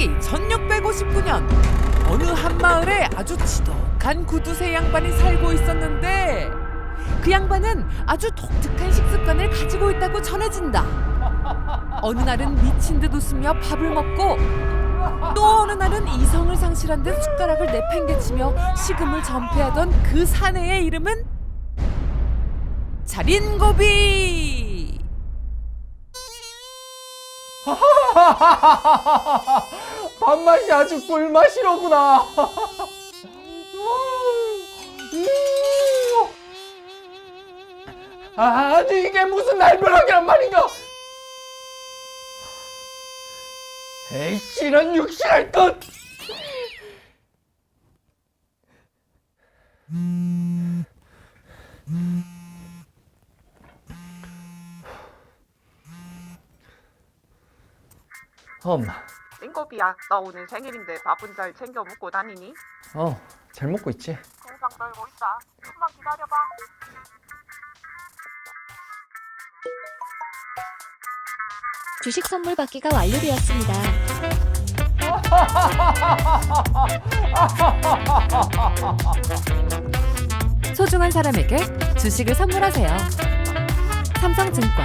시기 1659년 어느 한 마을에 아주 지독한 구두쇠 양반이 살고 있었는데 그 양반은 아주 독특한 식습관을 가지고 있다고 전해진다. 어느 날은 미친 듯 웃으며 밥을 먹고 또 어느 날은 이성을 상실한 듯 숟가락을 내팽개치며 식음을 전폐하던 그 사내의 이름은 자린고비. 밥맛이 아주 꿀맛이로구나. 아니 이게 무슨 날벼락이란 말인가? 에이씨 이런 육실할 것! 엄 마, 띵거비야, 나 오늘 생일인데 밥은 잘 챙겨 먹고 다니니? 어, 잘 먹고 있지? 공상 떨고 있다. 좀만 기다려봐. 주식 선물 받기가 완료되었습니다. 소중한 사람에게 주식을 선물하세요. 삼성증권